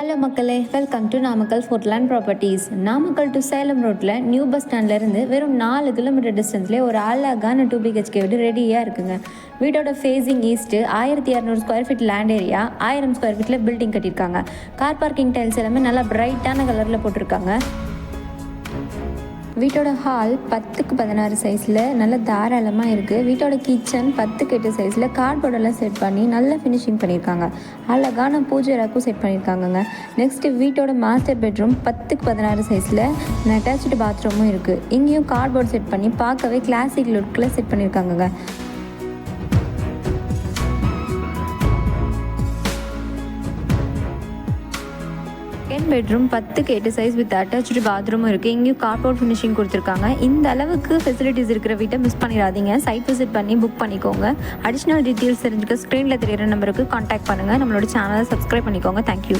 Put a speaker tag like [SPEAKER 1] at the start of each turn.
[SPEAKER 1] Hello மக்களே welcome to Namakkal Fortland properties Namakkal to Salem ரோட்டில் new bus ஸ்டாண்ட்லேருந்து வெறும் நாலு கிலோமீட்டர் டிஸ்டன்ஸ்லேயே ஒரு அழகான டூ பிஹெச்கே வீடு ரெடியாக இருக்குங்க. வீட்டோட ஃபேஸிங் ஈஸ்ட்டு ஆயிரத்தி இரநூறு ஸ்கொயர் ஃபீட் லேண்ட் ஏரியா ஆயிரம் ஸ்கொயர் ஃபீட்டில் பில்டிங் கட்டியிருக்காங்க. கார் பார்க்கிங் டைல்ஸ் எல்லாமே நல்லா பிரைட்டான கலரில் போட்டிருக்காங்க. வீட்டோட ஹால் பத்துக்கு பதினாறு சைஸில் நல்ல தாராளமாக இருக்குது வீட்டோட கிச்சன் பத்துக்கு எட்டு சைஸில் கார்ட்போர்டெல்லாம் செட் பண்ணி நல்லா ஃபினிஷிங் பண்ணியிருக்காங்க அழகான பூஜை ரேக்கும் செட் பண்ணியிருக்காங்கங்க நெக்ஸ்ட்டு வீட்டோட மாஸ்டர் பெட்ரூம் பத்துக்கு பதினாறு சைஸில் அட்டாச்சு பாத்ரூமும் இருக்குது இங்கேயும் கார்ட்போர்ட் செட் பண்ணி பார்க்கவே கிளாசிக் லுக்கில் செட் பண்ணியிருக்காங்கங்க செகண்ட் பெட்ரூம் பத்து கேட்டு சைஸ் வித் அட்டாச்சு பாத்ரூமும் இருக்குது இங்கேயும் கார்போர்ட் ஃபினிஷிங் கொடுத்துருக்காங்க. இந்த அளவுக்கு ஃபெசிலிட்டிஸ் இருக்கிற வீட்டை மிஸ் பண்ணிடாதீங்க. சைட் விசிட் பண்ணி புக் பண்ணிக்கோங்க. அடிஷ்னல் டீட்டெயில்ஸ் தெரிஞ்சுக்க ஸ்க்ரீனில் தெரியிற நம்பருக்கு காண்டாக்ட் பண்ணுங்கள் நம்மளோட சேனலை சப்ஸ்கிரைப் பண்ணிக்கோங்க. தேங்க்யூ